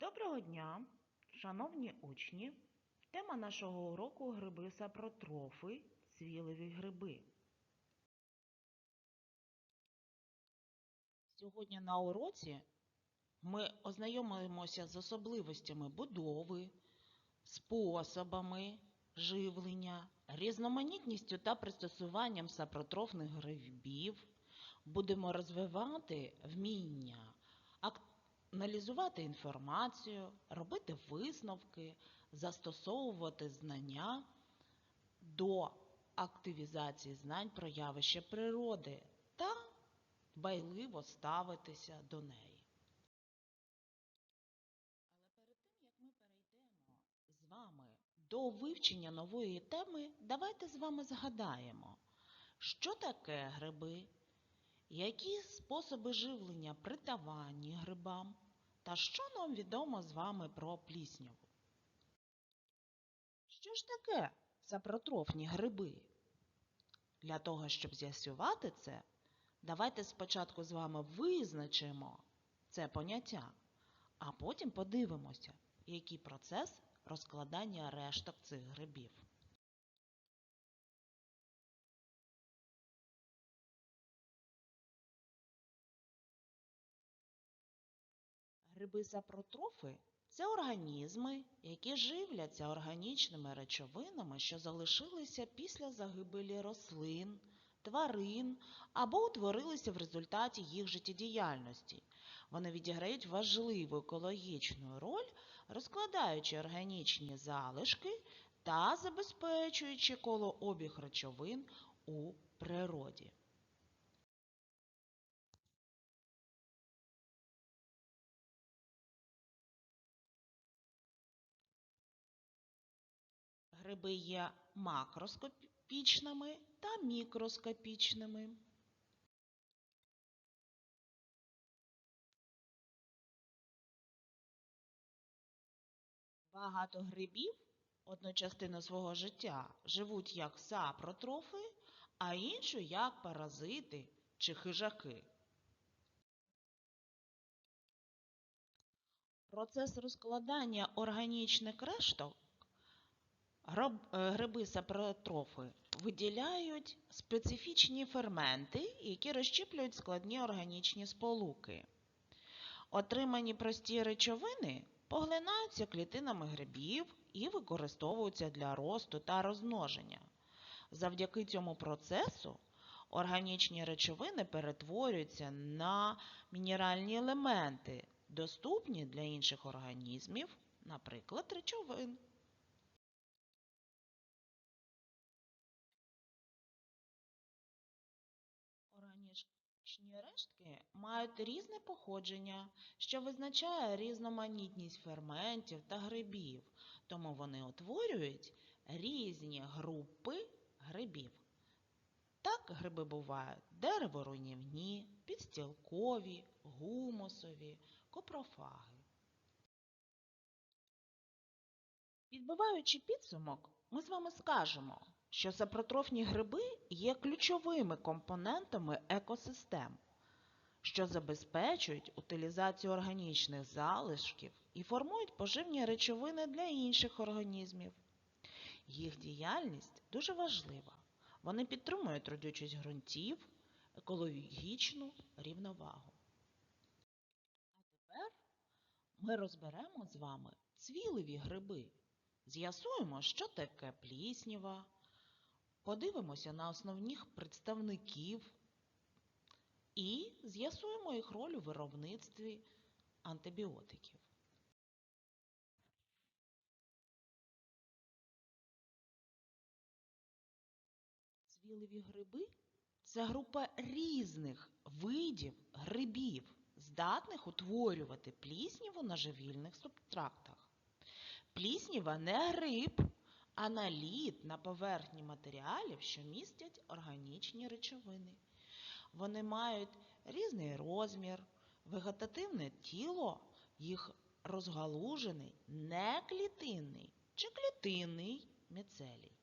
Доброго дня, шановні учні! Тема нашого уроку гриби сапротрофи, цвілеві гриби. Сьогодні на уроці ми ознайомимося з особливостями будови, способами живлення, різноманітністю та пристосуванням сапротрофних грибів. Будемо розвивати вміння аналізувати інформацію, робити висновки, застосовувати знання до активізації знань про явище природи та байливо ставитися до неї. Але перед тим, як ми перейдемо з вами до вивчення нової теми, давайте з вами згадаємо, що таке гриби, які способи живлення притаванні грибам та що нам відомо з вами про плісняву. Що ж таке сапротрофні гриби? Для того, щоб з'ясувати це, давайте спочатку з вами визначимо це поняття, а потім подивимося, який процес розкладання решток цих грибів. Гриби сапротрофи це організми, які живляться органічними речовинами, що залишилися після загибелі рослин, тварин або утворилися в результаті їх життєдіяльності. Вони відіграють важливу екологічну роль, розкладаючи органічні залишки та забезпечуючи колообіг речовин у природі. Гриби є макроскопічними та мікроскопічними. Багато грибів одну частину свого життя живуть як сапротрофи, а іншу як паразити чи хижаки. Процес розкладання органічних решток Гриби сапротрофи виділяють специфічні ферменти, які розщіплюють складні органічні сполуки. Отримані прості речовини поглинаються клітинами грибів і використовуються для росту та розмноження. Завдяки цьому процесу органічні речовини перетворюються на мінеральні елементи, доступні для інших організмів, наприклад, речовин. Мають різне походження, що визначає різноманітність ферментів та грибів, тому вони утворюють різні групи грибів. Так гриби бувають дереворуйнівні, підстілкові, гумусові, копрофаги. Підбиваючи підсумок, ми з вами скажемо, що сапротрофні гриби є ключовими компонентами екосистем, що забезпечують утилізацію органічних залишків і формують поживні речовини для інших організмів. Їх діяльність дуже важлива. Вони підтримують родючість ґрунтів, екологічну рівновагу. А тепер ми розберемо з вами цвілеві гриби. З'ясуємо, що таке пліснява, подивимося на основних представників і з'ясуємо їх роль у виробництві антибіотиків. Цвілеві гриби це група різних видів грибів, здатних утворювати плісняву на живільних субстрактах. Плісніва не гриб, а наліт на поверхні матеріалів, що містять органічні речовини. Вони мають різний розмір, вегетативне тіло, їх розгалужений не клітинний чи клітинний міцелій.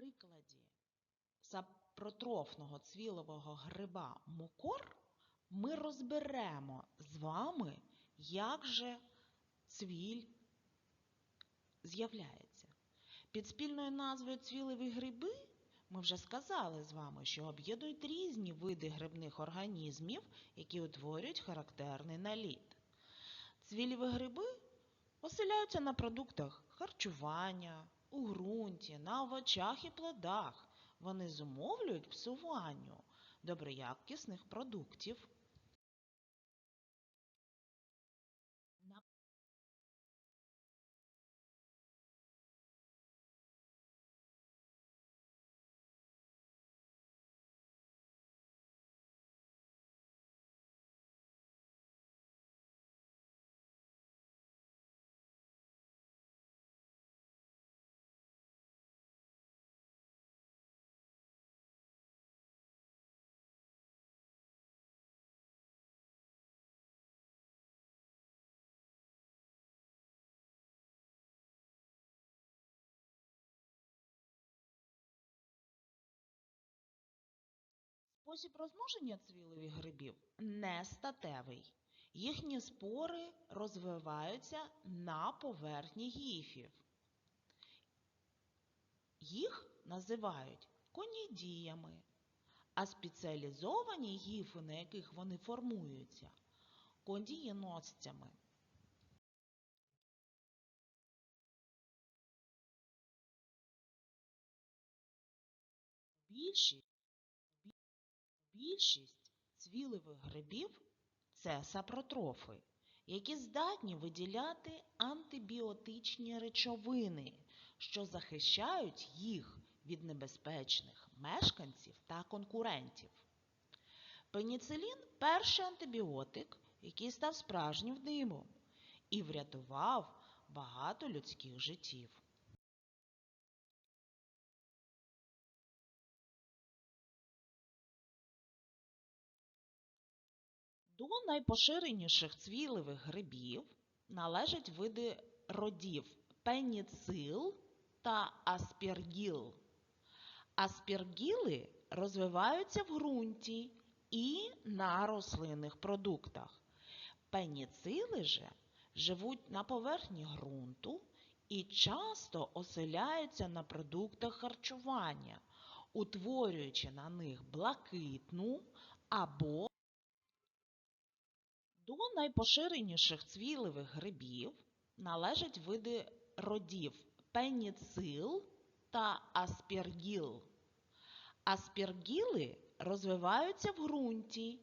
Прикладі сапротрофного цвілового гриба мукор ми розберемо з вами, як же цвіль з'являється. Під спільною назвою цвілеві гриби ми вже сказали з вами, що об'єднують різні види грибних організмів, які утворюють характерний наліт. Цвілеві гриби оселяються на продуктах харчування, у ґрунті, на овочах і плодах. Вони зумовлюють псуванню доброякісних продуктів. Спосіб розмноження цвілових грибів нестатевий. Їхні спори розвиваються на поверхні гіфів. Їх називають конідіями, а спеціалізовані гіфи, на яких вони формуються, кондієносцями. Більшість Більшість цвілевих грибів це сапротрофи, які здатні виділяти антибіотичні речовини, що захищають їх від небезпечних мешканців та конкурентів. Пеніцилін перший антибіотик, який став справжнім димом і врятував багато людських життів. До найпоширеніших цвілевих грибів належать види родів пеніцил та аспергіл. Аспергіли розвиваються в ґрунті і на рослинних продуктах. Пеніцили же живуть на поверхні ґрунту і часто оселяються на продуктах харчування, утворюючи на них блакитну або до найпоширеніших цвілевих грибів належать види родів пеніцил та аспергіл. Аспергіли розвиваються в ґрунті.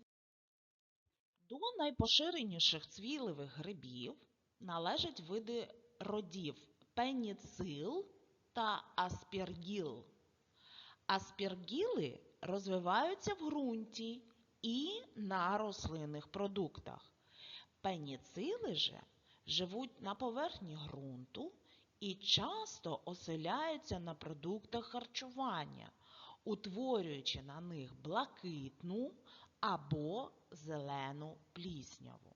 До найпоширеніших цвілевих грибів належать види родів пеніцил та аспергіл. Аспергіли розвиваються в ґрунті і на рослинних продуктах. Пеніцили же живуть на поверхні ґрунту і часто оселяються на продуктах харчування, утворюючи на них блакитну або зелену плісняву.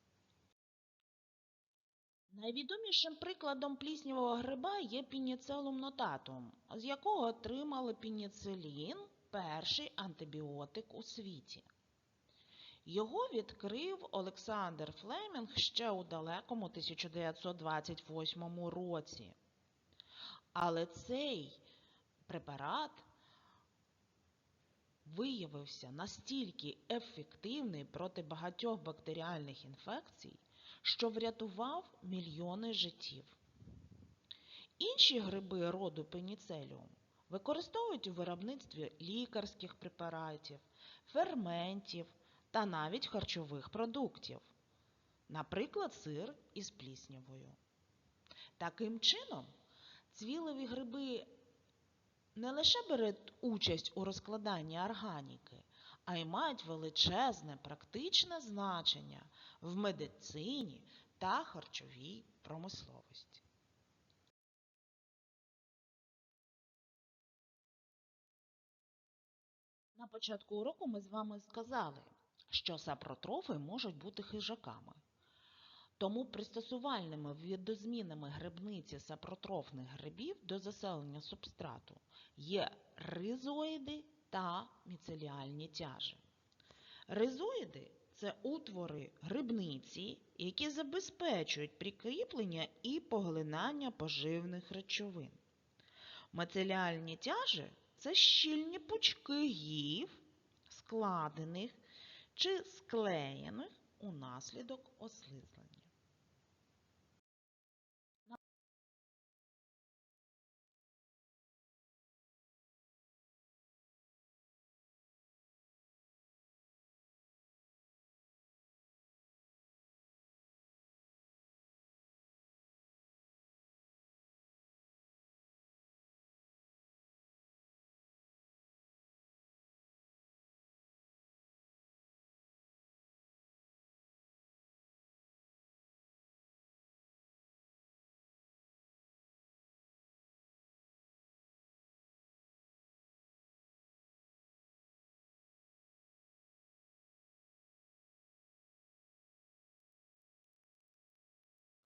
Найвідомішим прикладом пліснявого гриба є пініцелум нотатум, з якого отримали пініцилін перший антибіотик у світі. Його відкрив Олександр Флемінг ще у далекому 1928 році. Але цей препарат виявився настільки ефективний проти багатьох бактеріальних інфекцій, що врятував мільйони життів. Інші гриби роду пеніцеліум використовують у виробництві лікарських препаратів, ферментів та навіть харчових продуктів, наприклад, сир із пліснявою. Таким чином, цвілові гриби не лише беруть участь у розкладанні органіки, а й мають величезне практичне значення в медицині та харчовій промисловості. На початку уроку ми з вами сказали, що сапротрофи можуть бути хижаками. Тому пристосувальними видозмінами грибниці сапротрофних грибів до заселення субстрату є ризоїди та міцеліальні тяжі. Ризоїди це утвори грибниці, які забезпечують прикріплення і поглинання поживних речовин. Мицеліальні тяжі це щільні пучки гів, складених чи склеєних унаслідок ослизлення.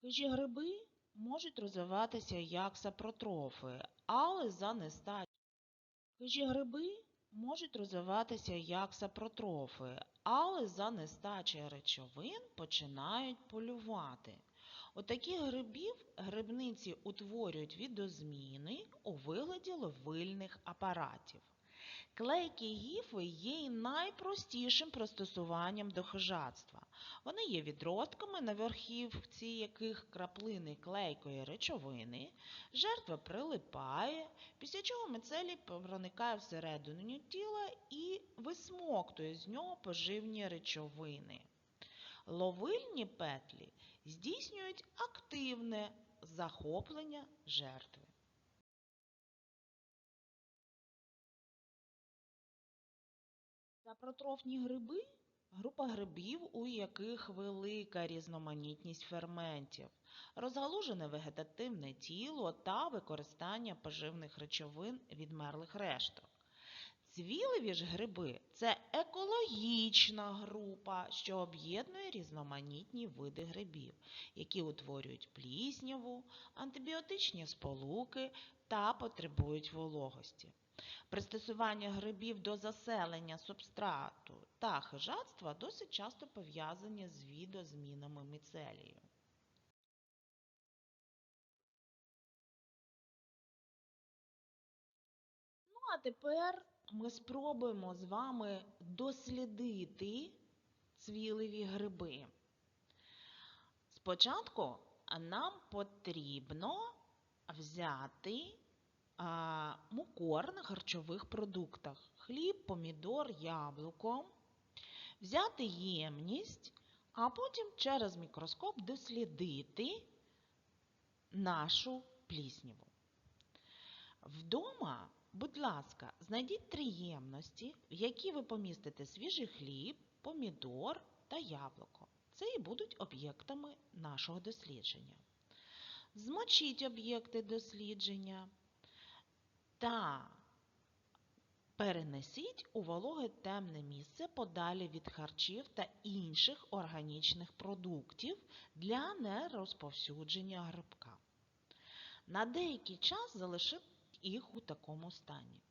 Хижі гриби можуть розвиватися як сапротрофи, але за нестачі. Хижі гриби можуть розвиватися як сапротрофи, але за нестачі речовин починають полювати. У таких грибів грибниці утворюють відозміни у вигляді ловильних апаратів. Клейкі гіфи є і найпростішим пристосуванням до хижацтва. Вони є відростками, на верхівці яких краплини клейкої речовини, жертва прилипає, після чого мицелій проникає всередину тіла і висмоктує з нього поживні речовини. Ловильні петлі здійснюють активне захоплення жертви. Сапротрофні гриби група грибів, у яких велика різноманітність ферментів, розгалужене вегетативне тіло та використання поживних речовин відмерлих решток. Цвіливі ж гриби це екологічна група, що об'єднує різноманітні види грибів, які утворюють плісняву, антибіотичні сполуки та потребують вологості. Пристосування грибів до заселення субстрату та хижацтва досить часто пов'язані з відозмінами міцелію. Ну, а тепер ми спробуємо з вами дослідити цвіливі гриби. Спочатку нам потрібно взяти мукор на харчових продуктах. Хліб, помідор, яблуко. Взяти ємність, а потім через мікроскоп дослідити нашу плісняву. Вдома, будь ласка, знайдіть три ємності, в які ви помістите свіжий хліб, помідор та яблуко. Це і будуть об'єктами нашого дослідження. Змочіть об'єкти дослідження та перенесіть у вологе темне місце подалі від харчів та інших органічних продуктів для нерозповсюдження грибка. На деякий час залишіть їх у такому стані.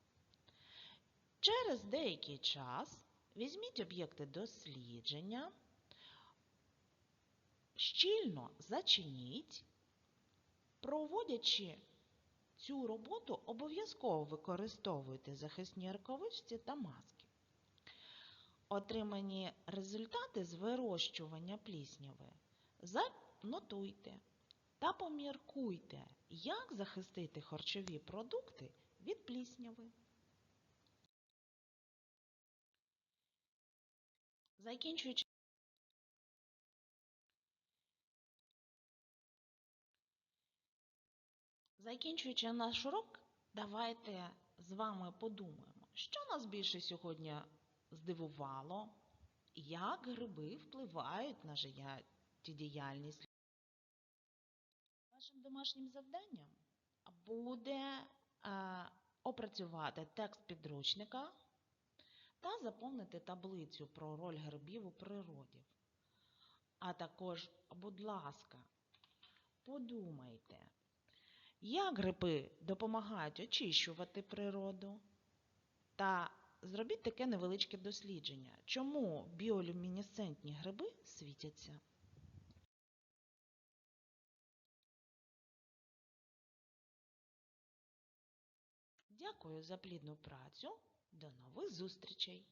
Через деякий час візьміть об'єкти дослідження, щільно зачиніть, проводячи цю роботу обов'язково використовуйте захисні рукавичці та маски. Отримані результати з вирощування плісняви занотуйте та поміркуйте, як захистити харчові продукти від плісняви. Закінчуючи Закінчуючи наш урок, давайте з вами подумаємо, що нас більше сьогодні здивувало, як гриби впливають на життєдіяльність. Вашим домашнім завданням буде е, опрацювати текст підручника та заповнити таблицю про роль грибів у природі. А також, будь ласка, подумайте, як гриби допомагають очищувати природу? Та зробіть таке невеличке дослідження. Чому біолюмінесцентні гриби світяться? Дякую за плідну працю. До нових зустрічей!